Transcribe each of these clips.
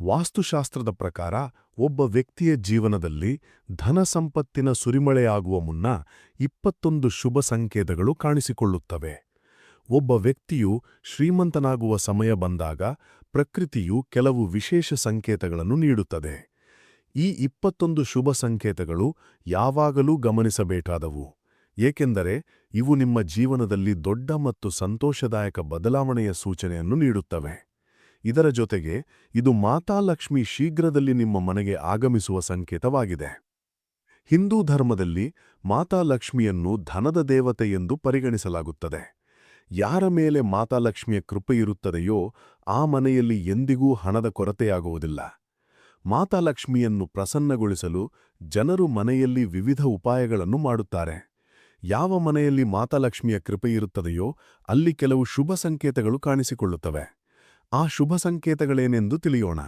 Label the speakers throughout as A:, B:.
A: ವಾಸ್ತುಶಾಸ್ತ್ರದ ಪ್ರಕಾರ ಒಬ್ಬ ವ್ಯಕ್ತಿಯ ಜೀವನದಲ್ಲಿ ಧನ ಸಂಪತ್ತಿನ ಸುರಿಮಳೆಯಾಗುವ ಮುನ್ನ ಇಪ್ಪತ್ತೊಂದು ಶುಭ ಸಂಕೇತಗಳು ಕಾಣಿಸಿಕೊಳ್ಳುತ್ತವೆ. ಒಬ್ಬ ವ್ಯಕ್ತಿಯು ಶ್ರೀಮಂತನಾಗುವ ಸಮಯ ಬಂದಾಗ ಪ್ರಕೃತಿಯು ಕೆಲವು ವಿಶೇಷ ಸಂಕೇತಗಳನ್ನು ನೀಡುತ್ತದೆ. ಈ ಇಪ್ಪತ್ತೊಂದು ಶುಭ ಸಂಕೇತಗಳು ಯಾವಾಗಲೂ ಗಮನಿಸಬೇಕಾದವು, ಏಕೆಂದರೆ ಇವು ನಿಮ್ಮ ಜೀವನದಲ್ಲಿ ದೊಡ್ಡ ಮತ್ತು ಸಂತೋಷದಾಯಕ ಬದಲಾವಣೆಯ ಸೂಚನೆಯನ್ನು ನೀಡುತ್ತವೆ. ಇದರ ಜೊತೆಗೆ ಇದು ಮಾತಾಲಕ್ಷ್ಮಿ ಶೀಘ್ರದಲ್ಲಿ ನಿಮ್ಮ ಮನೆಗೆ ಆಗಮಿಸುವ ಸಂಕೇತವಾಗಿದೆ. ಹಿಂದೂ ಧರ್ಮದಲ್ಲಿ ಮಾತಾಲಕ್ಷ್ಮಿಯನ್ನು ಧನದ ದೇವತೆ ಎಂದು ಪರಿಗಣಿಸಲಾಗುತ್ತದೆ. ಯಾರ ಮೇಲೆ ಮಾತಾಲಕ್ಷ್ಮಿಯ ಕೃಪೆಯಿರುತ್ತದೆಯೋ ಆ ಮನೆಯಲ್ಲಿ ಎಂದಿಗೂ ಹಣದ ಕೊರತೆಯಾಗುವುದಿಲ್ಲ. ಮಾತಾಲಕ್ಷ್ಮಿಯನ್ನು ಪ್ರಸನ್ನಗೊಳಿಸಲು ಜನರು ಮನೆಯಲ್ಲಿ ವಿವಿಧ ಉಪಾಯಗಳನ್ನು ಮಾಡುತ್ತಾರೆ. ಯಾವ ಮನೆಯಲ್ಲಿ ಮಾತಾಲಕ್ಷ್ಮಿಯ ಕೃಪೆಯಿರುತ್ತದೆಯೋ ಅಲ್ಲಿ ಕೆಲವು ಶುಭ ಸಂಕೇತಗಳು ಕಾಣಿಸಿಕೊಳ್ಳುತ್ತವೆ. ಆ ಶುಭ ಸಂಕೇತಗಳೇನೆಂದು ತಿಳಿಯೋಣ.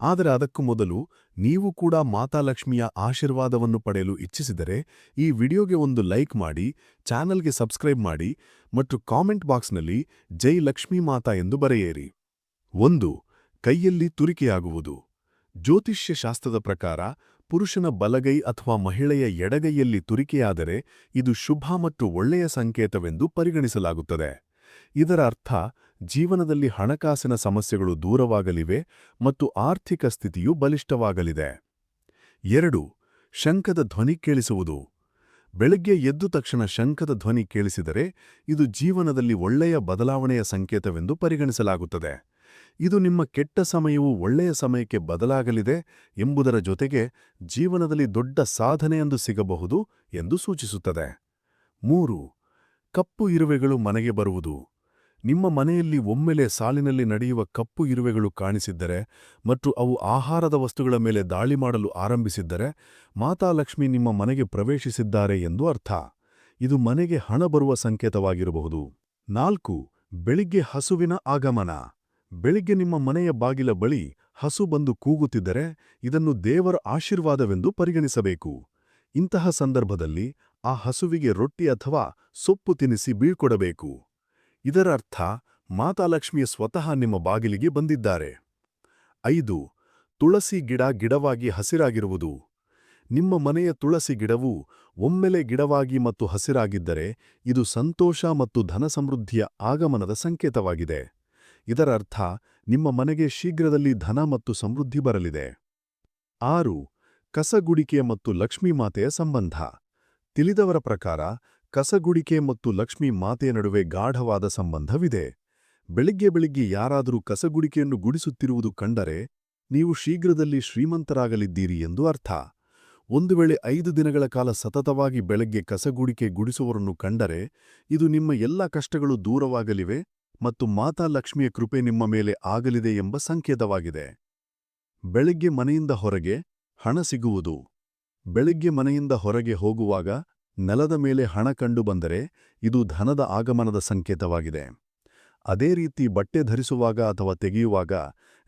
A: ಆದರೆ ಅದಕ್ಕೂ ಮೊದಲು ನೀವು ಕೂಡ ಮಾತಾಲಕ್ಷ್ಮಿಯ ಆಶೀರ್ವಾದವನ್ನು ಪಡೆಯಲು ಇಚ್ಛಿಸಿದರೆ ಈ ವಿಡಿಯೋಗೆ ಒಂದು ಲೈಕ್ ಮಾಡಿ, ಚಾನಲ್ಗೆ ಸಬ್ಸ್ಕ್ರೈಬ್ ಮಾಡಿ ಮತ್ತು ಕಾಮೆಂಟ್ ಬಾಕ್ಸ್ನಲ್ಲಿ ಜೈ ಲಕ್ಷ್ಮೀ ಮಾತಾ ಎಂದು ಬರೆಯಿರಿ. ಒಂದು, ಕೈಯಲ್ಲಿ ತುರಿಕೆಯಾಗುವುದು. ಜ್ಯೋತಿಷ್ಯ ಶಾಸ್ತ್ರದ ಪ್ರಕಾರ ಪುರುಷನ ಬಲಗೈ ಅಥವಾ ಮಹಿಳೆಯ ಎಡಗೈಯಲ್ಲಿ ತುರಿಕೆಯಾದರೆ ಇದು ಶುಭ ಮತ್ತು ಒಳ್ಳೆಯ ಸಂಕೇತವೆಂದು ಪರಿಗಣಿಸಲಾಗುತ್ತದೆ. ಇದರ ಅರ್ಥ ಜೀವನದಲ್ಲಿ ಹಣಕಾಸಿನ ಸಮಸ್ಯೆಗಳು ದೂರವಾಗಲಿವೆ ಮತ್ತು ಆರ್ಥಿಕ ಸ್ಥಿತಿಯು ಬಲಿಷ್ಠವಾಗಲಿದೆ. ಎರಡು, ಶಂಖದ ಧ್ವನಿ ಕೇಳಿಸುವುದು. ಬೆಳಗ್ಗೆ ಎದ್ದು ತಕ್ಷಣ ಶಂಖದ ಧ್ವನಿ ಕೇಳಿಸಿದರೆ ಇದು ಜೀವನದಲ್ಲಿ ಒಳ್ಳೆಯ ಬದಲಾವಣೆಯ ಸಂಕೇತವೆಂದು ಪರಿಗಣಿಸಲಾಗುತ್ತದೆ. ಇದು ನಿಮ್ಮ ಕೆಟ್ಟ ಸಮಯವು ಒಳ್ಳೆಯ ಸಮಯಕ್ಕೆ ಬದಲಾಗಲಿದೆ ಎಂಬುದರ ಜೊತೆಗೆ ಜೀವನದಲ್ಲಿ ದೊಡ್ಡ ಸಾಧನೆಯೊಂದು ಸಿಗಬಹುದು ಎಂದು ಸೂಚಿಸುತ್ತದೆ. ಮೂರು, ಕಪ್ಪು ಇರುವೆಗಳು ಮನೆಗೆ ಬರುವುದು. ನಿಮ್ಮ ಮನೆಯಲ್ಲಿ ಒಮ್ಮೆಲೆ ಸಾಲಿನಲ್ಲಿ ನಡೆಯುವ ಕಪ್ಪು ಇರುವೆಗಳು ಕಾಣಿಸಿದ್ದರೆ ಮತ್ತು ಅವು ಆಹಾರದ ವಸ್ತುಗಳ ಮೇಲೆ ದಾಳಿ ಮಾಡಲು ಆರಂಭಿಸಿದ್ದರೆ ಮಾತಾಲಕ್ಷ್ಮಿ ನಿಮ್ಮ ಮನೆಗೆ ಪ್ರವೇಶಿಸಿದ್ದಾರೆ ಎಂದು ಅರ್ಥ. ಇದು ಮನೆಗೆ ಹಣ ಬರುವ ಸಂಕೇತವಾಗಿರಬಹುದು. ನಾಲ್ಕು, ಬೆಳಿಗ್ಗೆ ಹಸುವಿನ ಆಗಮನ. ಬೆಳಿಗ್ಗೆ ನಿಮ್ಮ ಮನೆಯ ಬಾಗಿಲ ಬಳಿ ಹಸು ಬಂದು ಕೂಗುತ್ತಿದ್ದರೆ ಇದನ್ನು ದೇವರ ಆಶೀರ್ವಾದವೆಂದು ಪರಿಗಣಿಸಬೇಕು. ಇಂತಹ ಸಂದರ್ಭದಲ್ಲಿ ಆ ಹಸುವಿಗೆ ರೊಟ್ಟಿ ಅಥವಾ ಸೊಪ್ಪು ತಿನಿಸಿ ಬೀಳ್ಕೊಡಬೇಕು. ಇದರ ಅರ್ಥ ಮಾತಾಲಕ್ಷ್ಮಿಯ ಸ್ವತಃ ನಿಮ್ಮ ಬಾಗಿಲಿಗೆ ಬಂದಿದ್ದಾರೆ. ಐದು, ತುಳಸಿ ಗಿಡ ಗಿಡವಾಗಿ ಹಸಿರಾಗಿರುವುದು. ನಿಮ್ಮ ಮನೆಯ ತುಳಸಿ ಗಿಡವು ಒಮ್ಮೆಲೆ ಗಿಡವಾಗಿ ಮತ್ತು ಹಸಿರಾಗಿದ್ದರೆ, ಇದು ಸಂತೋಷ ಮತ್ತು ಧನಸಮೃದ್ಧಿಯ ಆಗಮನದ ಸಂಕೇತವಾಗಿದೆ. ಇದರರ್ಥ, ನಿಮ್ಮ ಮನೆಗೆ ಶೀಘ್ರದಲ್ಲಿ ಧನ ಮತ್ತು ಸಮೃದ್ಧಿ ಬರಲಿದೆ. ಆರು, ಕಸಗುಡಿಕೆ ಮತ್ತು ಲಕ್ಷ್ಮೀ ಮಾತೆಯ ಸಂಬಂಧ. ತಿಳಿದವರ ಪ್ರಕಾರ ಕಸಗುಡಿಕೆ ಮತ್ತು ಲಕ್ಷ್ಮಿ ಮಾತೆಯ ನಡುವೆ ಗಾಢವಾದ ಸಂಬಂಧವಿದೆ. ಬೆಳಿಗ್ಗೆ ಬೆಳಿಗ್ಗೆ ಯಾರಾದರೂ ಕಸಗುಡಿಕೆಯನ್ನು ಗುಡಿಸುತ್ತಿರುವುದು ಕಂಡರೆ ನೀವು ಶೀಘ್ರದಲ್ಲಿ ಶ್ರೀಮಂತರಾಗಲಿದ್ದೀರಿ ಎಂದು ಅರ್ಥ. ಒಂದು ವೇಳೆ ಐದು ದಿನಗಳ ಕಾಲ ಸತತವಾಗಿ ಬೆಳಗ್ಗೆ ಕಸಗುಡಿಕೆ ಗುಡಿಸುವವರನ್ನು ಕಂಡರೆ ಇದು ನಿಮ್ಮ ಎಲ್ಲ ಕಷ್ಟಗಳು ದೂರವಾಗಲಿವೆ ಮತ್ತು ಮಾತಾ ಲಕ್ಷ್ಮಿಯ ಕೃಪೆ ನಿಮ್ಮ ಮೇಲೆ ಆಗಲಿದೆ ಎಂಬ ಸಂಕೇತವಾಗಿದೆ. ಬೆಳಿಗ್ಗೆ ಮನೆಯಿಂದ ಹೊರಗೆ ಹಣ ಸಿಗುವುದು. ಬೆಳಿಗ್ಗೆ ಮನೆಯಿಂದ ಹೊರಗೆ ಹೋಗುವಾಗ ನೆಲದ ಮೇಲೆ ಹಣ ಕಂಡುಬಂದರೆ ಇದು ಧನದ ಆಗಮನದ ಸಂಕೇತವಾಗಿದೆ. ಅದೇ ರೀತಿ ಬಟ್ಟೆ ಧರಿಸುವಾಗ ಅಥವಾ ತೆಗೆಯುವಾಗ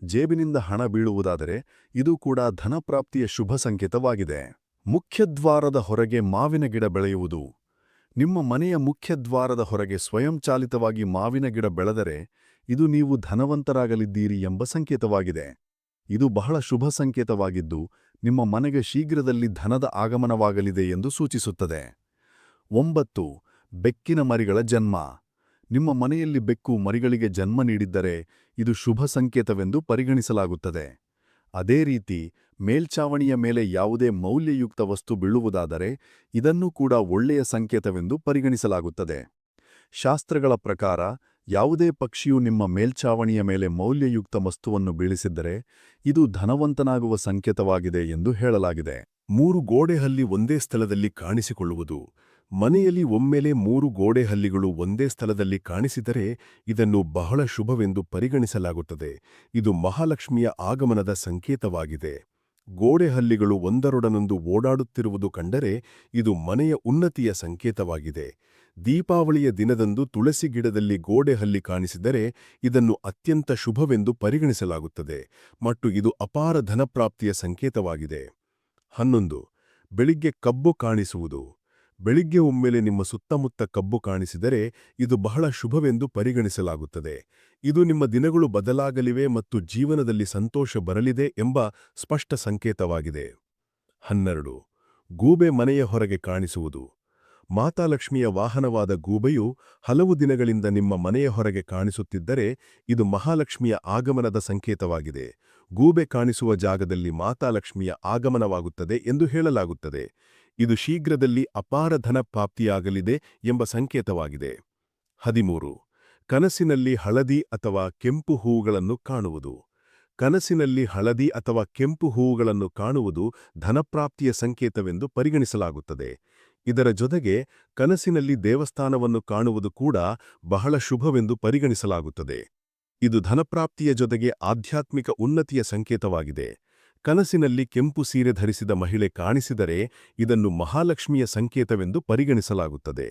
A: ಜೇಬಿನಿಂದ ಹಣ ಬೀಳುವುದಾದರೆ ಇದು ಕೂಡ ಧನಪ್ರಾಪ್ತಿಯ ಶುಭ ಸಂಕೇತವಾಗಿದೆ. ಮುಖ್ಯದ್ವಾರದ ಹೊರಗೆ ಮಾವಿನ ಗಿಡ ಬೆಳೆಯುವುದು. ನಿಮ್ಮ ಮನೆಯ ಮುಖ್ಯದ್ವಾರದ ಹೊರಗೆ ಸ್ವಯಂಚಾಲಿತವಾಗಿ ಮಾವಿನ ಗಿಡ ಬೆಳೆದರೆ ಇದು ನೀವು ಧನವಂತರಾಗಲಿದ್ದೀರಿ ಎಂಬ ಸಂಕೇತವಾಗಿದೆ. ಇದು ಬಹಳ ಶುಭ ಸಂಕೇತವಾಗಿದ್ದು ನಿಮ್ಮ ಮನೆಗೆ ಶೀಘ್ರದಲ್ಲಿ ಧನದ ಆಗಮನವಾಗಲಿದೆ ಎಂದು ಸೂಚಿಸುತ್ತದೆ. ಒಂಬತ್ತು, ಬೆಕ್ಕಿನ ಮರಿಗಳ ಜನ್ಮ. ನಿಮ್ಮ ಮನೆಯಲ್ಲಿ ಬೆಕ್ಕು ಮರಿಗಳಿಗೆ ಜನ್ಮ ನೀಡಿದ್ದರೆ ಇದು ಶುಭ ಸಂಕೇತವೆಂದು ಪರಿಗಣಿಸಲಾಗುತ್ತದೆ. ಅದೇ ರೀತಿ ಮೇಲ್ಛಾವಣಿಯ ಮೇಲೆ ಯಾವುದೇ ಮೌಲ್ಯಯುಕ್ತ ವಸ್ತು ಬೀಳುವುದಾದರೆ ಇದನ್ನೂ ಕೂಡ ಒಳ್ಳೆಯ ಸಂಕೇತವೆಂದು ಪರಿಗಣಿಸಲಾಗುತ್ತದೆ. ಶಾಸ್ತ್ರಗಳ ಪ್ರಕಾರ, ಯಾವುದೇ ಪಕ್ಷಿಯು ನಿಮ್ಮ ಮೇಲ್ಚಾವಣಿಯ ಮೇಲೆ ಮೌಲ್ಯಯುಕ್ತ ವಸ್ತುವನ್ನು ಬೀಳಿಸಿದ್ದರೆ ಇದು ಧನವಂತನಾಗುವ ಸಂಕೇತವಾಗಿದೆ ಎಂದು ಹೇಳಲಾಗಿದೆ. ಮೂರು ಗೋಡೆಹಲ್ಲಿ ಒಂದೇ ಸ್ಥಳದಲ್ಲಿ ಕಾಣಿಸಿಕೊಳ್ಳುವುದು. ಮನೆಯಲ್ಲಿ ಒಮ್ಮೆಲೆ ಮೂರು ಗೋಡೆ ಹಲ್ಲಿಗಳು ಒಂದೇ ಸ್ಥಳದಲ್ಲಿ ಕಾಣಿಸಿದರೆ ಇದನ್ನು ಬಹಳ ಶುಭವೆಂದು ಪರಿಗಣಿಸಲಾಗುತ್ತದೆ. ಇದು ಮಹಾಲಕ್ಷ್ಮಿಯ ಆಗಮನದ ಸಂಕೇತವಾಗಿದೆ. ಗೋಡೆ ಹಲ್ಲಿಗಳು ಒಂದರೊಡನೊಂದು ಓಡಾಡುತ್ತಿರುವುದು ಕಂಡರೆ ಇದು ಮನೆಯ ಉನ್ನತಿಯ ಸಂಕೇತವಾಗಿದೆ. ದೀಪಾವಳಿಯ ದಿನದಂದು ತುಳಸಿ ಗಿಡದಲ್ಲಿ ಗೋಡೆ ಹಲ್ಲಿ ಕಾಣಿಸಿದರೆ ಇದನ್ನು ಅತ್ಯಂತ ಶುಭವೆಂದು ಪರಿಗಣಿಸಲಾಗುತ್ತದೆ. ಮತ್ತು ಇದು ಅಪಾರ ಧನಪ್ರಾಪ್ತಿಯ ಸಂಕೇತವಾಗಿದೆ. ಹನ್ನೊಂದು. ಬೆಳಿಗ್ಗೆ ಕಬ್ಬು ಕಾಣಿಸುವುದು. ಬೆಳಿಗ್ಗೆ ಒಮ್ಮೆಲೆ ನಿಮ್ಮ ಸುತ್ತಮುತ್ತ ಕಬ್ಬು ಕಾಣಿಸಿದರೆ ಇದು ಬಹಳ ಶುಭವೆಂದು ಪರಿಗಣಿಸಲಾಗುತ್ತದೆ. ಇದು ನಿಮ್ಮ ದಿನಗಳು ಬದಲಾಗಲಿವೆ ಮತ್ತು ಜೀವನದಲ್ಲಿ ಸಂತೋಷ ಬರಲಿದೆ ಎಂಬ ಸ್ಪಷ್ಟ ಸಂಕೇತವಾಗಿದೆ. ಹನ್ನೆರಡು. ಗೂಬೆ ಮನೆಯ ಹೊರಗೆ ಕಾಣಿಸುವುದು. ಮಾತಾಲಕ್ಷ್ಮಿಯ ವಾಹನವಾದ ಗೂಬೆಯು ಹಲವು ದಿನಗಳಿಂದ ನಿಮ್ಮ ಮನೆಯ ಹೊರಗೆ ಕಾಣಿಸುತ್ತಿದ್ದರೆ ಇದು ಮಹಾಲಕ್ಷ್ಮಿಯ ಆಗಮನದ ಸಂಕೇತವಾಗಿದೆ. ಗೂಬೆ ಕಾಣಿಸುವ ಜಾಗದಲ್ಲಿ ಮಾತಾಲಕ್ಷ್ಮಿಯ ಆಗಮನವಾಗುತ್ತದೆ ಎಂದು ಹೇಳಲಾಗುತ್ತದೆ. ಇದು ಶೀಘ್ರದಲ್ಲಿ ಅಪಾರ ಧನ ಪ್ರಾಪ್ತಿಯಾಗಲಿದೆ ಎಂಬ ಸಂಕೇತವಾಗಿದೆ. ಹದಿಮೂರು. ಕನಸಿನಲ್ಲಿ ಹಳದಿ ಅಥವಾ ಕೆಂಪು ಹೂವುಗಳನ್ನು ಕಾಣುವುದು. ಕನಸಿನಲ್ಲಿ ಹಳದಿ ಅಥವಾ ಕೆಂಪು ಹೂವುಗಳನ್ನು ಕಾಣುವುದು ಧನಪ್ರಾಪ್ತಿಯ ಸಂಕೇತವೆಂದು ಪರಿಗಣಿಸಲಾಗುತ್ತದೆ. ಇದರ ಜೊತೆಗೆ ಕನಸಿನಲ್ಲಿ ದೇವಸ್ಥಾನವನ್ನು ಕಾಣುವುದು ಕೂಡ ಬಹಳ ಶುಭವೆಂದು ಪರಿಗಣಿಸಲಾಗುತ್ತದೆ. ಇದು ಧನಪ್ರಾಪ್ತಿಯ ಜೊತೆಗೆ ಆಧ್ಯಾತ್ಮಿಕ ಉನ್ನತಿಯ ಸಂಕೇತವಾಗಿದೆ. ಕನಸಿನಲ್ಲಿ ಕೆಂಪು ಸೀರೆ ಧರಿಸಿದ ಮಹಿಳೆ ಕಾಣಿಸಿದರೆ ಇದನ್ನು ಮಹಾಲಕ್ಷ್ಮಿಯ ಸಂಕೇತವೆಂದು ಪರಿಗಣಿಸಲಾಗುತ್ತದೆ.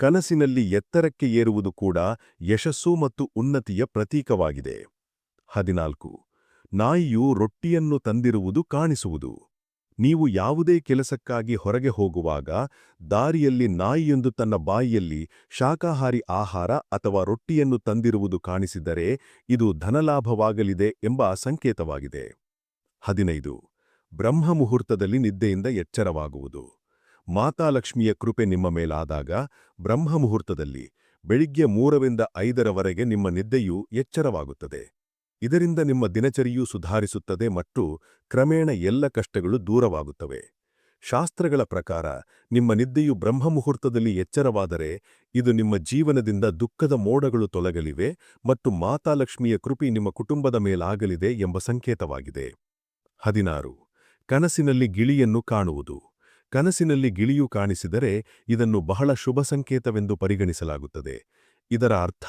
A: ಕನಸಿನಲ್ಲಿ ಎತ್ತರಕ್ಕೆ ಏರುವುದು ಕೂಡ ಯಶಸ್ಸು ಮತ್ತು ಉನ್ನತಿಯ ಪ್ರತೀಕವಾಗಿದೆ. ಹದಿನಾಲ್ಕು. ನಾಯಿಯು ರೊಟ್ಟಿಯನ್ನು ತಂದಿರುವುದು ಕಾಣಿಸುವುದು. ನೀವು ಯಾವುದೇ ಕೆಲಸಕ್ಕಾಗಿ ಹೊರಗೆ ಹೋಗುವಾಗ ದಾರಿಯಲ್ಲಿ ನಾಯಿಯೊಂದು ತನ್ನ ಬಾಯಿಯಲ್ಲಿ ಶಾಖಾಹಾರಿ ಆಹಾರ ಅಥವಾ ರೊಟ್ಟಿಯನ್ನು ತಂದಿರುವುದು ಕಾಣಿಸಿದರೆ ಇದು ಧನಲಾಭವಾಗಲಿದೆ ಎಂಬ ಸಂಕೇತವಾಗಿದೆ. ಹದಿನೈದು. ಬ್ರಹ್ಮಮುಹೂರ್ತದಲ್ಲಿ ನಿದ್ದೆಯಿಂದ ಎಚ್ಚರವಾಗುವುದು. ಮಾತಾಲಕ್ಷ್ಮಿಯ ಕೃಪೆ ನಿಮ್ಮ ಮೇಲಾದಾಗ ಬ್ರಹ್ಮ ಮುಹೂರ್ತದಲ್ಲಿ ಬೆಳಿಗ್ಗೆ ಮೂರರಿಂದ ಐದರವರೆಗೆ ನಿಮ್ಮ ನಿದ್ದೆಯು ಎಚ್ಚರವಾಗುತ್ತದೆ. ಇದರಿಂದ ನಿಮ್ಮ ದಿನಚರಿಯೂ ಸುಧಾರಿಸುತ್ತದೆ ಮತ್ತು ಕ್ರಮೇಣ ಎಲ್ಲ ಕಷ್ಟಗಳು ದೂರವಾಗುತ್ತವೆ. ಶಾಸ್ತ್ರಗಳ ಪ್ರಕಾರ ನಿಮ್ಮ ನಿದ್ದೆಯು ಬ್ರಹ್ಮ ಮುಹೂರ್ತದಲ್ಲಿ ಎಚ್ಚರವಾದರೆ ಇದು ನಿಮ್ಮ ಜೀವನದಿಂದ ದುಃಖದ ಮೋಡಗಳು ತೊಲಗಲಿವೆ ಮತ್ತು ಮಾತಾಲಕ್ಷ್ಮಿಯ ಕೃಪಿ ನಿಮ್ಮ ಕುಟುಂಬದ ಮೇಲಾಗಲಿದೆ ಎಂಬ ಸಂಕೇತವಾಗಿದೆ. ಹದಿನಾರು. ಕನಸಿನಲ್ಲಿ ಗಿಳಿಯನ್ನು ಕಾಣುವುದು. ಕನಸಿನಲ್ಲಿ ಗಿಳಿಯು ಕಾಣಿಸಿದರೆ ಇದನ್ನು ಬಹಳ ಶುಭ ಸಂಕೇತವೆಂದು ಪರಿಗಣಿಸಲಾಗುತ್ತದೆ. ಇದರ ಅರ್ಥ,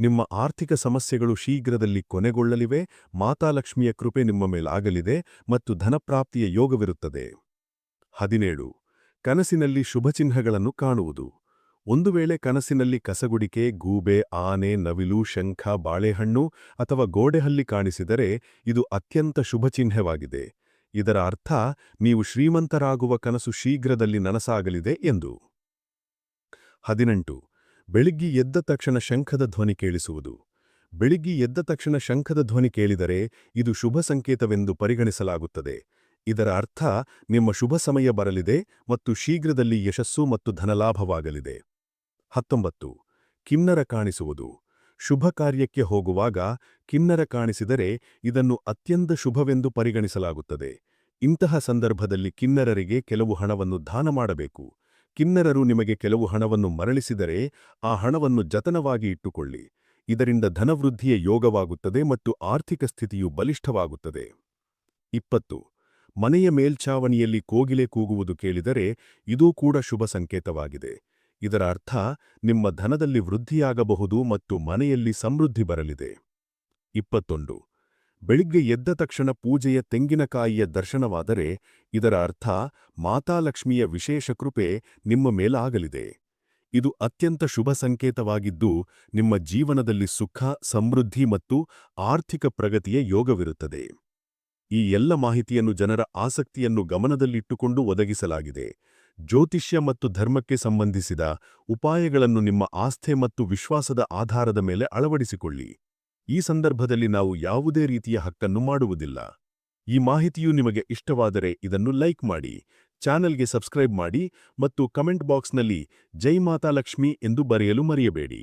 A: ನಿಮ್ಮ ಆರ್ಥಿಕ ಸಮಸ್ಯೆಗಳು ಶೀಘ್ರದಲ್ಲಿ ಕೊನೆಗೊಳ್ಳಲಿವೆ ಮಾತಾಲಕ್ಷ್ಮಿಯ ಕೃಪೆ ನಿಮ್ಮ ಮೇಲಾಗಲಿದೆ ಮತ್ತು ಧನಪ್ರಾಪ್ತಿಯ ಯೋಗವಿರುತ್ತದೆ. ಹದಿನೇಳು. ಕನಸಿನಲ್ಲಿ ಶುಭಚಿಹ್ನಗಳನ್ನು ಕಾಣುವುದು. ಒಂದು ವೇಳೆ ಕನಸಿನಲ್ಲಿ ಕಸಗುಡಿಕೆ, ಗೂಬೆ, ಆನೆ, ನವಿಲು, ಶಂಖ, ಬಾಳೆಹಣ್ಣು ಅಥವಾ ಗೋಡೆಹಲ್ಲಿ ಕಾಣಿಸಿದರೆ ಇದು ಅತ್ಯಂತ ಶುಭಚಿಹ್ನೆವಾಗಿದೆ ಇದರ ಅರ್ಥ ನೀವು ಶ್ರೀಮಂತರಾಗುವ ಕನಸು ಶೀಘ್ರದಲ್ಲಿ ನನಸಾಗಲಿದೆ ಎಂದು. ಹದಿನೆಂಟು. ಬೆಳಿಗ್ಗೆ ಎದ್ದ ತಕ್ಷಣ ಶಂಖದ ಧ್ವನಿ ಕೇಳಿಸುವುದು. ಬೆಳಿಗ್ಗೆ ಎದ್ದ ತಕ್ಷಣ ಶಂಖದ ಧ್ವನಿ ಕೇಳಿದರೆ ಇದು ಶುಭ ಸಂಕೇತವೆಂದು ಪರಿಗಣಿಸಲಾಗುತ್ತದೆ. ಇದರ ಅರ್ಥ ನಿಮ್ಮ ಶುಭ ಸಮಯ ಬರಲಿದೆ ಮತ್ತು ಶೀಘ್ರದಲ್ಲಿ ಯಶಸ್ಸು ಮತ್ತು ಧನಲಾಭವಾಗಲಿದೆ. ಹತ್ತೊಂಬತ್ತು. ಕಿನ್ನರ ಕಾಣಿಸುವುದು. ಶುಭ ಕಾರ್ಯಕ್ಕೆ ಹೋಗುವಾಗ ಕಿನ್ನರ ಕಾಣಿಸಿದರೆ ಇದನ್ನು ಅತ್ಯಂತ ಶುಭವೆಂದು ಪರಿಗಣಿಸಲಾಗುತ್ತದೆ. ಇಂತಹ ಸಂದರ್ಭದಲ್ಲಿ ಕಿನ್ನರರಿಗೆ ಕೆಲವು ಹಣವನ್ನು ದಾನ ಮಾಡಬೇಕು. ಕಿನ್ನರರು ನಿಮಗೆ ಕೆಲವು ಹಣವನ್ನು ಮರಳಿಸಿದರೆ ಆ ಹಣವನ್ನು ಜತನವಾಗಿ ಇಟ್ಟುಕೊಳ್ಳಿ. ಇದರಿಂದ ಧನವೃದ್ಧಿಯ ಯೋಗವಾಗುತ್ತದೆ ಮತ್ತು ಆರ್ಥಿಕ ಸ್ಥಿತಿಯು ಬಲಿಷ್ಠವಾಗುತ್ತದೆ. ಇಪ್ಪತ್ತು. ಮನೆಯ ಮೇಲ್ಛಾವಣಿಯಲ್ಲಿ ಕೋಗಿಲೆ ಕೂಗುವುದು ಕೇಳಿದರೆ ಇದೂ ಕೂಡ ಶುಭ ಸಂಕೇತವಾಗಿದೆ. ಇದರ ಅರ್ಥ ನಿಮ್ಮ ಧನದಲ್ಲಿ ವೃದ್ಧಿಯಾಗಬಹುದು ಮತ್ತು ಮನೆಯಲ್ಲಿ ಸಮೃದ್ಧಿ ಬರಲಿದೆ. ಇಪ್ಪತ್ತೊಂದು. ಬೆಳಿಗ್ಗೆ ಎದ್ದ ತಕ್ಷಣ ಪೂಜೆಯ ತೆಂಗಿನಕಾಯಿಯ ದರ್ಶನವಾದರೆ ಇದರ ಅರ್ಥ ಮಾತಾಲಕ್ಷ್ಮಿಯ ವಿಶೇಷ ಕೃಪೆ ನಿಮ್ಮ ಮೇಲಾಗಲಿದೆ. ಇದು ಅತ್ಯಂತ ಶುಭ ಸಂಕೇತವಾಗಿದ್ದು ನಿಮ್ಮ ಜೀವನದಲ್ಲಿ ಸುಖ, ಸಮೃದ್ಧಿ ಮತ್ತು ಆರ್ಥಿಕ ಪ್ರಗತಿಯ ಯೋಗವಿರುತ್ತದೆ. ಈ ಎಲ್ಲ ಮಾಹಿತಿಯನ್ನು ಜನರ ಆಸಕ್ತಿಯನ್ನು ಗಮನದಲ್ಲಿಟ್ಟುಕೊಂಡು ಒದಗಿಸಲಾಗಿದೆ. ಜ್ಯೋತಿಷ್ಯ ಮತ್ತು ಧರ್ಮಕ್ಕೆ ಸಂಬಂಧಿಸಿದ ಉಪಾಯಗಳನ್ನು ನಿಮ್ಮ ಆಸ್ಥೆ ಮತ್ತು ವಿಶ್ವಾಸದ ಆಧಾರದ ಮೇಲೆ ಅಳವಡಿಸಿಕೊಳ್ಳಿ. ಈ ಸಂದರ್ಭದಲ್ಲಿ ನಾವು ಯಾವುದೇ ರೀತಿಯ ಹಕ್ಕನ್ನು ಮಾಡುವುದಿಲ್ಲ. ಈ ಮಾಹಿತಿಯು ನಿಮಗೆ ಇಷ್ಟವಾದರೆ ಇದನ್ನು ಲೈಕ್ ಮಾಡಿ, ಚಾನೆಲ್ಗೆ ಸಬ್ಸ್ಕ್ರೈಬ್ ಮಾಡಿ ಮತ್ತು ಕಮೆಂಟ್ ಬಾಕ್ಸ್ನಲ್ಲಿ ಜೈ ಮಾತಾಲಕ್ಷ್ಮಿ ಎಂದು ಬರೆಯಲು ಮರೆಯಬೇಡಿ.